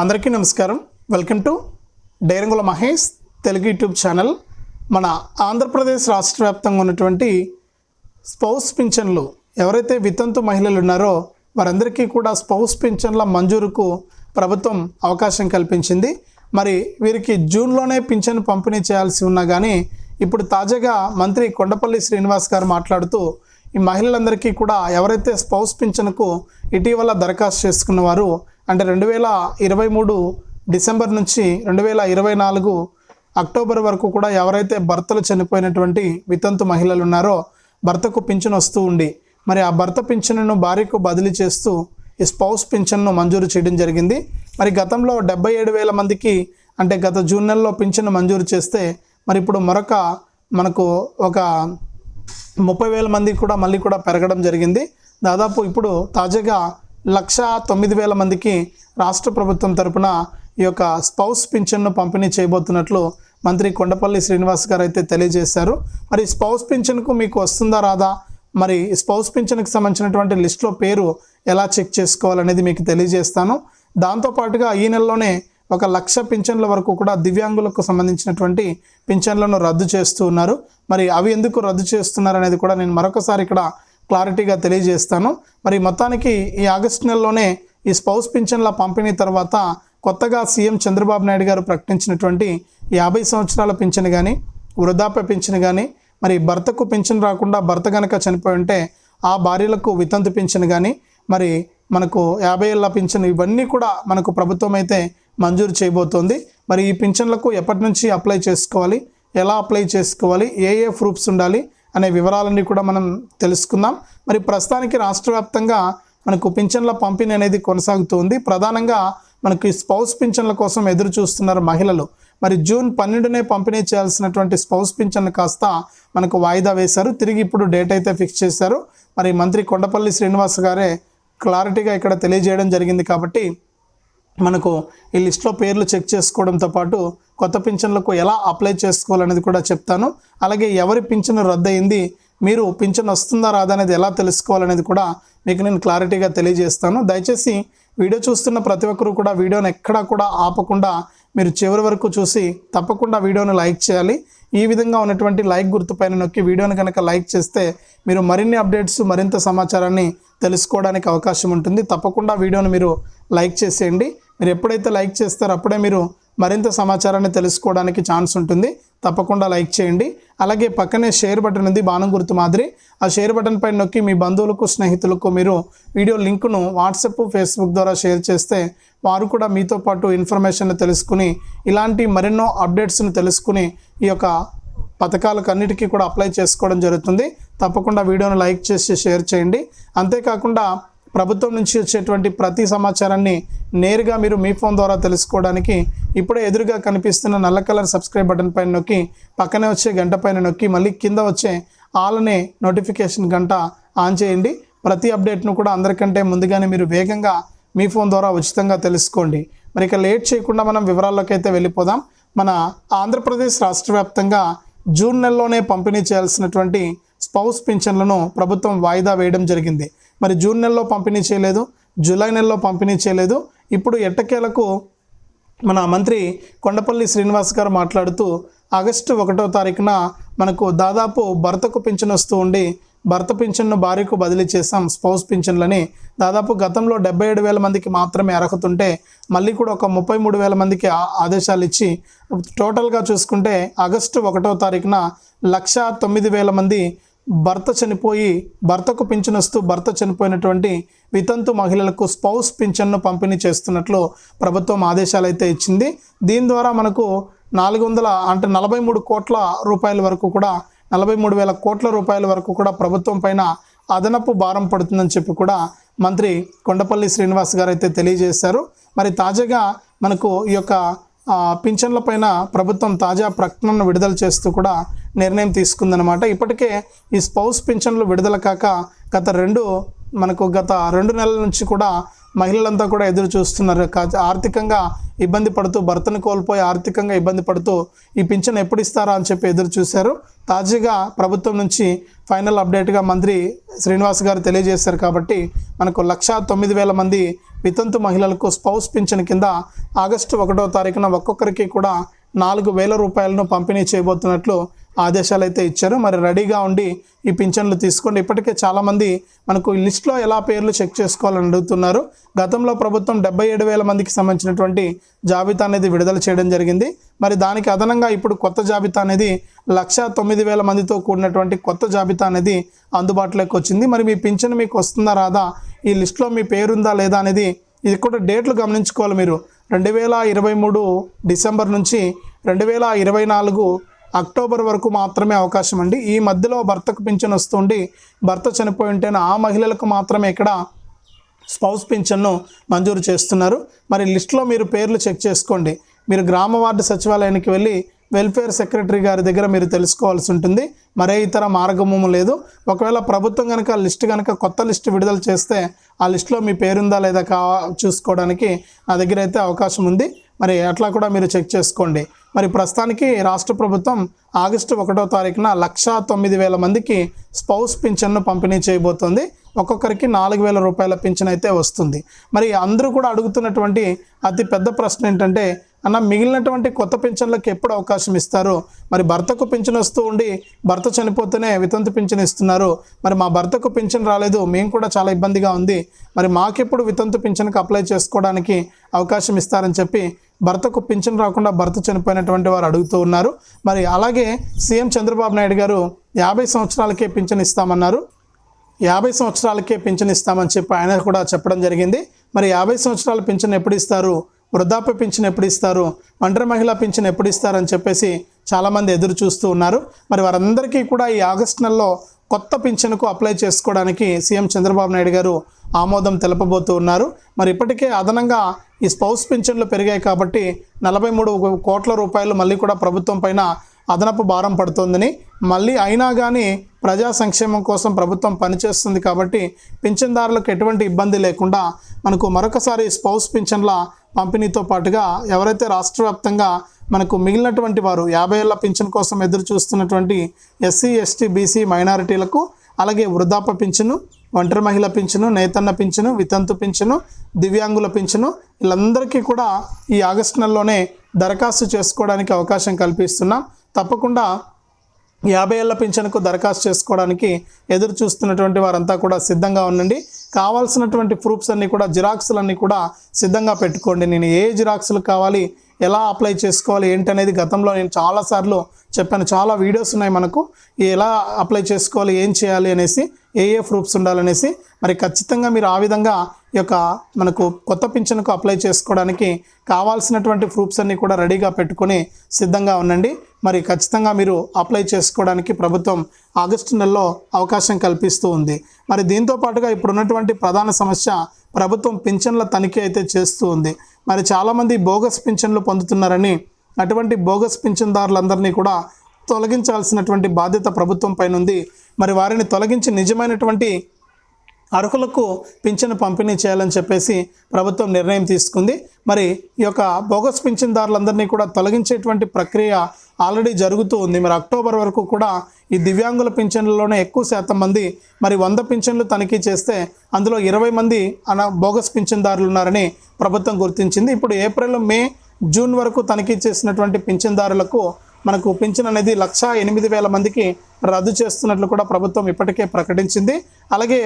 అందరికీ నమస్కారం. Welcome to Dairangula Mahesh Telugu YouTube channel. మన ఆంధ్రప్రదేశ్ రాష్ట్ర వ్యాప్తంగా ఉన్నటువంటి స్పౌస్ పింఛన్లు ఎవరైతే వితంతు మహిళలు ఉన్నారో వారందరికీ కూడా స్పౌస్ పింఛన్ల మంజూరుకు ప్రభుత్వం అవకాశం కల్పించింది. మరి వీరికి జూన్లోనే పింఛన్ పంపిణీ చేయాల్సి ఉన్నా కానీ ఇప్పుడు తాజాగా మంత్రి కొండపల్లి శ్రీనివాస్ గారు మాట్లాడుతూ ఈ మహిళలందరికీ కూడా ఎవరైతే స్పౌస్ పింఛన్కు ఇటీవల దరఖాస్తు చేసుకున్నవారు అంటే రెండు వేల ఇరవై మూడు డిసెంబర్ నుంచి రెండు వేల ఇరవై నాలుగు అక్టోబర్ వరకు కూడా ఎవరైతే భర్తలు చనిపోయినటువంటి వితంతు మహిళలు ఉన్నారో భర్తకు పింఛన్ వస్తూ ఉండి మరి ఆ భర్త పింఛన్ను భార్యకు బదిలీ చేస్తూ ఈ స్పౌస్ పింఛన్ను మంజూరు చేయడం జరిగింది. మరి గతంలో డెబ్బై ఏడు వేల మందికి అంటే గత జూన్ నెలలో పింఛన్ మంజూరు చేస్తే మరి ఇప్పుడు మరొక మనకు ఒక ముప్పై వేల మందికి కూడా మళ్ళీ కూడా పెరగడం జరిగింది. దాదాపు ఇప్పుడు తాజాగా లక్ష తొమ్మిది వేల మందికి రాష్ట్ర ప్రభుత్వం తరపున ఈ యొక్క స్పౌస్ పింఛన్ను పంపిణీ చేయబోతున్నట్లు మంత్రి కొండపల్లి శ్రీనివాస్ గారు అయితే తెలియజేశారు. మరి స్పౌస్ పింఛన్కు మీకు వస్తుందా రాదా? మరి స్పౌస్ పింఛన్కి సంబంధించినటువంటి లిస్ట్లో పేరు ఎలా చెక్ చేసుకోవాలనేది మీకు తెలియజేస్తాను. దాంతోపాటుగా ఈ నెలలోనే ఒక లక్ష పింఛన్ల వరకు కూడా దివ్యాంగులకు సంబంధించినటువంటి పింఛన్లను రద్దు చేస్తూ ఉన్నారు. మరి అవి ఎందుకు రద్దు చేస్తున్నారు అనేది కూడా నేను మరొకసారి ఇక్కడ క్లారిటీగా తెలియజేస్తాను. మరి మొత్తానికి ఈ ఆగస్టు నెలలోనే ఈ స్పౌస్ పింఛన్ల పంపిణీ తర్వాత కొత్తగా సీఎం చంద్రబాబు నాయుడు గారు ప్రకటించినటువంటి యాభై సంవత్సరాల పింఛన్ కానీ వృద్ధాప్య పింఛన్ కానీ మరి భర్తకు పింఛన్ రాకుండా భర్త కనుక చనిపోయి ఉంటే ఆ భార్యలకు వితంతు పింఛన్ కానీ మరి మనకు యాభై ఏళ్ళ పింఛన్ ఇవన్నీ కూడా మనకు ప్రభుత్వం అయితే మంజూరు చేయబోతోంది. మరి ఈ పింఛన్లకు ఎప్పటి నుంచి అప్లై చేసుకోవాలి? ఎలా అప్లై చేసుకోవాలి? ఏ ఏ ప్రూఫ్స్ ఉండాలి? అనే వివరాలన్నీ కూడా మనం తెలుసుకుందాం. మరి ప్రస్తుతానికి రాష్ట్ర వ్యాప్తంగా మనకు పింఛన్ల పంపిణీ అనేది కొనసాగుతుంది. ప్రధానంగా మనకి స్పౌస్ పింఛన్ల కోసం ఎదురు చూస్తున్నారు మహిళలు. మరి జూన్ పన్నెండునే పంపిణీ చేయాల్సినటువంటి స్పౌస్ పింఛన్ కాస్త మనకు వాయిదా వేశారు. తిరిగి ఇప్పుడు డేట్ అయితే ఫిక్స్ చేశారు. మరి మంత్రి కొండపల్లి శ్రీనివాస్ గారే క్లారిటీగా ఇక్కడ తెలియజేయడం జరిగింది కాబట్టి మనకు ఈ లిస్ట్లో పేర్లు చెక్ చేసుకోవడంతో పాటు కొత్త పింఛన్లకు ఎలా అప్లై చేసుకోవాలనేది కూడా చెప్తాను. అలాగే ఎవరి పింఛను రద్దయింది మీరు పింఛన్ వస్తుందా రాదా అనేది ఎలా తెలుసుకోవాలనేది కూడా మీకు నేను క్లారిటీగా తెలియజేస్తాను. దయచేసి వీడియో చూస్తున్న ప్రతి ఒక్కరూ కూడా వీడియోని ఎక్కడా కూడా ఆపకుండా మీరు చివరి వరకు చూసి తప్పకుండా వీడియోని లైక్ చేయాలి. ఈ విధంగా ఉన్నటువంటి లైక్ గుర్తుపైన నొక్కి వీడియోని కనుక లైక్ చేస్తే మీరు మరిన్ని అప్డేట్స్ మరింత సమాచారాన్ని తెలుసుకోవడానికి అవకాశం ఉంటుంది. తప్పకుండా వీడియోని మీరు లైక్ చేసేయండి. మీరు ఎప్పుడైతే లైక్ చేస్తారో అప్పుడే మీరు మరింత సమాచారాన్ని తెలుసుకోవడానికి ఛాన్స్ ఉంటుంది. తప్పకుండా లైక్ చేయండి. అలాగే పక్కనే షేర్ బటన్ ఉంది బాణం గుర్తు మాదిరి. ఆ షేర్ బటన్ పైన నొక్కి మీ బంధువులకు స్నేహితులకు మీరు వీడియో లింకును వాట్సాప్ ఫేస్బుక్ ద్వారా షేర్ చేస్తే వారు కూడా మీతో పాటు ఇన్ఫర్మేషన్ తెలుసుకుని ఇలాంటి మరెన్నో అప్డేట్స్ను తెలుసుకుని ఈ యొక్క పథకాలకు అన్నిటికీ కూడా అప్లై చేసుకోవడం జరుగుతుంది. తప్పకుండా వీడియోను లైక్ చేసి షేర్ చేయండి. అంతేకాకుండా ప్రభుత్వం నుంచి వచ్చేటువంటి ప్రతి సమాచారాన్ని నేరుగా మీరు మీ ఫోన్ ద్వారా తెలుసుకోవడానికి ఇప్పుడే ఎదురుగా కనిపిస్తున్న నల్ల కలర్ సబ్స్క్రైబ్ బటన్ పైన నొక్కి పక్కనే వచ్చే గంట పైన నొక్కి మళ్ళీ కింద వచ్చే ఆలనే నోటిఫికేషన్ గంట ఆన్ చేయండి. ప్రతి అప్డేట్ను కూడా అందరికంటే ముందుగానే మీరు వేగంగా మీ ఫోన్ ద్వారా ఉచితంగా తెలుసుకోండి. మరి ఇక లేట్ చేయకుండా మనం వివరాల్లోకి అయితే వెళ్ళిపోదాం. మన ఆంధ్రప్రదేశ్ రాష్ట్ర వ్యాప్తంగా జూన్ నెలలోనే పంపిణీ చేయాల్సినటువంటి స్పౌస్ పింఛన్లను ప్రభుత్వం వాయిదా వేయడం జరిగింది. మరి జూన్ నెలలో పంపిణీ చేయలేదు జూలై నెలలో పంపిణీ చేయలేదు. ఇప్పుడు ఎట్టకేలకు మన మంత్రి కొండపల్లి శ్రీనివాస్ గారు మాట్లాడుతూ ఆగస్టు ఒకటో తారీఖున మనకు దాదాపు భర్తకు పింఛన్ వస్తూ ఉండి భర్త పింఛన్ను భార్యకు బదిలీ చేసాం స్పౌస్ పింఛన్లని. దాదాపు గతంలో డెబ్బై ఏడు వేల మందికి మాత్రమే అర్హత ఉంటే మళ్ళీ కూడా ఒక ముప్పై మూడు వేల మందికి ఆ- ఆదేశాలు ఇచ్చి టోటల్గా చూసుకుంటే ఆగస్టు ఒకటో తారీఖున లక్ష తొమ్మిది వేల మంది భర్త చనిపోయి భర్తకు పింఛనిస్తూ భర్త చనిపోయినటువంటి వితంతు మహిళలకు స్పౌస్ పింఛన్ను పంపిణీ చేస్తున్నట్లు ప్రభుత్వం ఆదేశాలు అయితే ఇచ్చింది. దీని ద్వారా మనకు నాలుగు వందల అంటే నలభై మూడు కోట్ల రూపాయల వరకు కూడా నలభై మూడు వేల కోట్ల రూపాయల వరకు కూడా ప్రభుత్వం పైన అదనపు భారం పడుతుందని చెప్పి కూడా మంత్రి కొండపల్లి శ్రీనివాస్ గారు అయితే తెలియజేశారు. మరి తాజాగా మనకు ఈ యొక్క పింఛన్ల పైన ప్రభుత్వం తాజా ప్రకటనను విడుదల చేస్తూ కూడా నిర్ణయం తీసుకుందనమాట ఇప్పటికే ఈ స్పౌస్ పింఛన్లు విడుదల కాక గత రెండు మనకు గత రెండు నెలల నుంచి కూడా మహిళలంతా కూడా ఎదురు చూస్తున్నారు. కా- ఆర్థికంగా ఇబ్బంది పడుతూ భర్తను కోల్పోయి ఆర్థికంగా ఇబ్బంది పడుతూ ఈ పింఛన్ ఎప్పుడు ఇస్తారా అని చెప్పి ఎదురు చూశారు. తాజాగా ప్రభుత్వం నుంచి ఫైనల్ అప్డేట్గా మంత్రి శ్రీనివాస్ గారు తెలియజేశారు కాబట్టి మనకు లక్షా తొమ్మిది వేల మంది వితంతు మహిళలకు స్పౌస్ పింఛన్ కింద ఆగస్టు ఒకటో తారీఖున ఒక్కొక్కరికి కూడా నాలుగు వేల రూపాయలను పంపిణీ చేయబోతున్నట్లు ఆదేశాలు అయితే ఇచ్చారు. మరి రెడీగా ఉండి ఈ పింఛన్లు తీసుకోండి. ఇప్పటికే చాలామంది మనకు ఈ లిస్ట్లో ఎలా పేర్లు చెక్ చేసుకోవాలని అడుగుతున్నారు. గతంలో ప్రభుత్వం డెబ్బై ఏడు వేల మందికి సంబంధించినటువంటి జాబితా అనేది విడుదల చేయడం జరిగింది. మరి దానికి అదనంగా ఇప్పుడు కొత్త జాబితా అనేది లక్ష తొమ్మిది వేల మందితో కూడినటువంటి కొత్త జాబితా అనేది అందుబాటులోకి వచ్చింది. మరి మీ పింఛన్ మీకు వస్తుందా రాదా? ఈ లిస్ట్లో మీ పేరుందా లేదా అనేది ఇది కూడా డేట్లు గమనించుకోవాలి మీరు. రెండు వేల ఇరవై మూడు డిసెంబర్ నుంచి రెండు వేల ఇరవై నాలుగు అక్టోబర్ వరకు మాత్రమే అవకాశం అండి. ఈ మధ్యలో భర్తకు పింఛన్ వస్తుండి భర్త చనిపోయి ఉంటేనే ఆ మహిళలకు మాత్రమే ఇక్కడ స్పౌస్ పింఛన్ను మంజూరు చేస్తున్నారు. మరి లిస్ట్లో మీరు పేర్లు చెక్ చేసుకోండి. మీరు గ్రామ వార్డు సచివాలయానికి వెళ్ళి వెల్ఫేర్ సెక్రటరీ గారి దగ్గర మీరు తెలుసుకోవాల్సి ఉంటుంది. మరే ఇతర మార్గము లేదు. ఒకవేళ ప్రభుత్వం కనుక లిస్ట్ కనుక కొత్త లిస్ట్ విడుదల చేస్తే ఆ లిస్ట్లో మీ పేరుందా లేదా కా చూసుకోవడానికి నా దగ్గర అయితే అవకాశం ఉంది. మరి అట్లా కూడా మీరు చెక్ చేసుకోండి. మరి ప్రస్తుతానికి రాష్ట్ర ప్రభుత్వం ఆగస్టు ఒకటో తారీఖున లక్షా తొమ్మిది వేల మందికి స్పౌస్ పింఛన్ను పంపిణీ చేయబోతోంది. ఒక్కొక్కరికి నాలుగు వేల రూపాయల పింఛన్ అయితే వస్తుంది. మరి అందరూ కూడా అడుగుతున్నటువంటి అతి పెద్ద ప్రశ్న ఏంటంటే అన్న మిగిలినటువంటి కొత్త పింఛన్లకు ఎప్పుడు అవకాశం ఇస్తారు? మరి భర్తకు పింఛన్ వస్తూ ఉండి భర్త చనిపోతేనే వితంతు పింఛన్ ఇస్తున్నారు. మరి మా భర్తకు పింఛన్ రాలేదు మేము కూడా చాలా ఇబ్బందిగా ఉంది. మరి మాకెప్పుడు వితంతు పింఛన్కి అప్లై చేసుకోవడానికి అవకాశం ఇస్తారని చెప్పి భర్తకు పింఛన్ రాకుండా భర్త చనిపోయినటువంటి వారు అడుగుతూ ఉన్నారు. మరి అలాగే సీఎం చంద్రబాబు నాయుడు గారు యాభై సంవత్సరాలకే పింఛన్ ఇస్తామన్నారు. యాభై సంవత్సరాలకే పింఛన్ ఇస్తామని చెప్పి ఆయన కూడా చెప్పడం జరిగింది. మరి యాభై సంవత్సరాల పింఛన్ ఎప్పుడు ఇస్తారు? వృద్ధాప్య పింఛన్ ఎప్పుడు ఇస్తారు? ఒంటరి మహిళా పింఛన్ ఎప్పుడు ఇస్తారని చెప్పేసి చాలామంది ఎదురు చూస్తూ ఉన్నారు. మరి వారందరికీ కూడా ఈ ఆగస్టు నెలలో కొత్త పింఛన్కు అప్లై చేసుకోవడానికి సీఎం చంద్రబాబు నాయుడు గారు ఆమోదం తెలపబోతూ ఉన్నారు. మరి ఇప్పటికే అదనంగా ఈ స్పౌస్ పింఛన్లు పెరిగాయి కాబట్టి నలభై మూడు కోట్ల రూపాయలు మళ్ళీ కూడా ప్రభుత్వం పైన అదనపు భారం పడుతోందని మళ్ళీ అయినా కానీ ప్రజా సంక్షేమం కోసం ప్రభుత్వం పనిచేస్తుంది కాబట్టి పింఛన్దారులకు ఎటువంటి ఇబ్బంది లేకుండా మనకు మరొకసారి స్పౌస్ పింఛన్ల పంపిణీతో పాటుగా ఎవరైతే రాష్ట్ర వ్యాప్తంగా మనకు మిగిలినటువంటి వారు యాభై ఏళ్ళ పింఛన్ కోసం ఎదురు చూస్తున్నటువంటి ఎస్సీ ఎస్టీ బీసీ మైనారిటీలకు అలాగే వృద్ధాప్య పింఛను ఒంటరి మహిళ పింఛను నేతన్న పింఛను వితంతు పింఛను దివ్యాంగుల పింఛను వీళ్ళందరికీ కూడా ఈ ఆగస్టు నెలలోనే దరఖాస్తు చేసుకోవడానికి అవకాశం కల్పిస్తున్నాం. తప్పకుండా యాభై ఏళ్ళ పింఛన్కు దరఖాస్తు చేసుకోవడానికి ఎదురు చూస్తున్నటువంటి వారంతా కూడా సిద్ధంగా ఉండండి. కావాల్సినటువంటి ప్రూఫ్స్ అన్నీ కూడా జిరాక్స్లన్నీ కూడా సిద్ధంగా పెట్టుకోండి. నేను ఏ జిరాక్స్లు కావాలి ఎలా అప్లై చేసుకోవాలి ఏంటనేది గతంలో నేను చాలాసార్లు చెప్పాను. చాలా వీడియోస్ ఉన్నాయి మనకు. ఎలా అప్లై చేసుకోవాలి ఏం చేయాలి అనేసి ఏ ఏ ప్రూఫ్స్ ఉండాలనేసి మరి ఖచ్చితంగా మీరు ఆ విధంగా ఈ యొక్క మనకు కొత్త పింఛన్కు అప్లై చేసుకోవడానికి కావాల్సినటువంటి ప్రూఫ్స్ అన్నీ కూడా రెడీగా పెట్టుకొని సిద్ధంగా ఉండండి. మరి ఖచ్చితంగా మీరు అప్లై చేసుకోవడానికి ప్రభుత్వం ఆగస్టు నెలలో అవకాశం కల్పిస్తూ ఉంది. మరి దీంతో పాటుగా ఇప్పుడు ఉన్నటువంటి ప్రధాన సమస్య ప్రభుత్వం పింఛన్ల తనిఖీ అయితే చేస్తూ ఉంది. మరి చాలామంది బోగస్ పింఛన్లు పొందుతున్నారని అటువంటి బోగస్ పింఛన్దారులందరినీ కూడా తొలగించాల్సినటువంటి బాధ్యత ప్రభుత్వం పైన ఉంది మరి వారిని తొలగించి నిజమైనటువంటి అర్హులకు పింఛను పంపిణీ చేయాలని చెప్పేసి ప్రభుత్వం నిర్ణయం తీసుకుంది. మరి ఈ యొక్క బోగస్ పింఛన్దారులందరినీ కూడా తొలగించేటువంటి ప్రక్రియ ఆల్రెడీ జరుగుతూ ఉంది. మరి అక్టోబర్ వరకు కూడా ఈ దివ్యాంగుల పింఛన్లలోనే ఎక్కువ శాతం మంది మరి వంద పింఛన్లు తనిఖీ చేస్తే అందులో ఇరవై మంది అన బోగస్ పింఛన్దారులు ఉన్నారని ప్రభుత్వం గుర్తించింది. ఇప్పుడు ఏప్రిల్ మే జూన్ వరకు తనిఖీ చేసినటువంటి పింఛన్దారులకు మనకు పింఛన్ అనేది లక్ష ఎనిమిది వేల మందికి రద్దు చేస్తున్నట్లు కూడా ప్రభుత్వం ఇప్పటికే ప్రకటించింది. అలాగే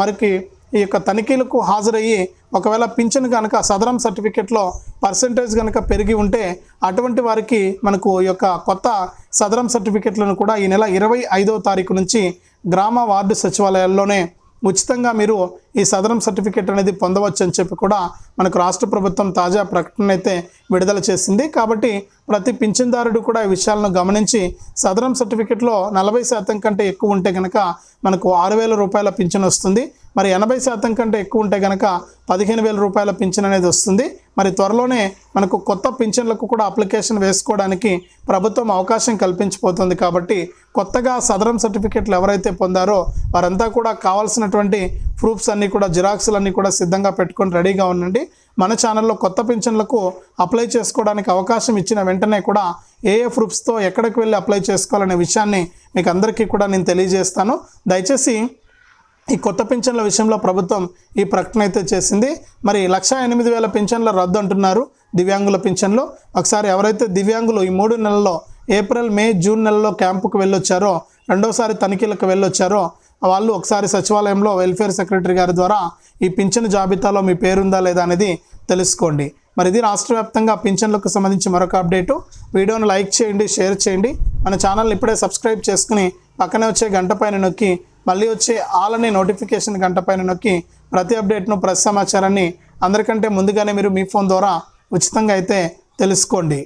మరికి ఈ యొక్క తనిఖీలకు హాజరయ్యి ఒకవేళ పింఛన్ కనుక సదరం సర్టిఫికెట్లో పర్సంటేజ్ కనుక పెరిగి ఉంటే అటువంటి వారికి మనకు ఈ యొక్క కొత్త సదరం సర్టిఫికెట్లను కూడా ఈ నెల ఇరవై ఐదవ తారీఖు నుంచి గ్రామ వార్డు సచివాలయాల్లోనే ఉచితంగా మీరు ఈ సదరం సర్టిఫికేట్ అనేది పొందవచ్చు అని చెప్పి కూడా మనకు రాష్ట్ర ప్రభుత్వం తాజా ప్రకటన అయితే విడుదల చేసింది. కాబట్టి ప్రతి పింఛన్దారుడు కూడా ఈ విషయాలను గమనించి సదరం సర్టిఫికేట్లో నలభై శాతం కంటే ఎక్కువ ఉంటే కనుక మనకు ఆరు వేల రూపాయల పింఛన్ వస్తుంది. మరి ఎనభై శాతం కంటే ఎక్కువ ఉంటే కనుక పదిహేను వేల రూపాయల పింఛన్ అనేది వస్తుంది. మరి త్వరలోనే మనకు కొత్త పింఛన్లకు కూడా అప్లికేషన్ వేసుకోవడానికి ప్రభుత్వం అవకాశం కల్పించిపోతుంది కాబట్టి కొత్తగా సదరం సర్టిఫికెట్లు ఎవరైతే పొందారో వారంతా కూడా కావాల్సినటువంటి ప్రూఫ్స్ అన్నీ కూడా జిరాక్స్లు అన్నీ కూడా సిద్ధంగా పెట్టుకొని రెడీగా ఉండండి. మన ఛానల్లో కొత్త పింఛన్లకు అప్లై చేసుకోవడానికి అవకాశం ఇచ్చిన వెంటనే కూడా ఏ ఏ ప్రూఫ్స్తో ఎక్కడికి వెళ్ళి అప్లై చేసుకోవాలనే విషయాన్ని మీకు అందరికీ కూడా నేను తెలియజేస్తాను. దయచేసి ఈ కొత్త పింఛన్ల విషయంలో ప్రభుత్వం ఈ ప్రకటన అయితే చేసింది. మరి లక్ష ఎనిమిది వేల పింఛన్ల రద్దు అంటున్నారు దివ్యాంగుల పింఛన్లు. ఒకసారి ఎవరైతే దివ్యాంగులు ఈ మూడు నెలల్లో ఏప్రిల్ మే జూన్ నెలలో క్యాంపుకు వెళ్ళొచ్చారో రెండోసారి తనిఖీలకు వెళ్ళొచ్చారో వాళ్ళు ఒకసారి సచివాలయంలో వెల్ఫేర్ సెక్రటరీ గారి ద్వారా ఈ పింఛను జాబితాలో మీ పేరుందా లేదా అనేది తెలుసుకోండి. మరి ఇది రాష్ట్ర వ్యాప్తంగా పింఛన్లకు సంబంధించి మరొక అప్డేటు. వీడియోను లైక్ చేయండి షేర్ చేయండి. మన ఛానల్ని ఇప్పుడే సబ్స్క్రైబ్ చేసుకుని పక్కనే వచ్చే గంట పైన నొక్కి మళ్ళీ వచ్చే ఆల్ అనే నోటిఫికేషన్ గంట పైన నొక్కి ప్రతి అప్డేట్ను ప్రతి సమాచారాన్ని అందరికంటే ముందుగానే మీరు మీ ఫోన్ ద్వారా ఉచితంగా అయితే తెలుసుకోండి.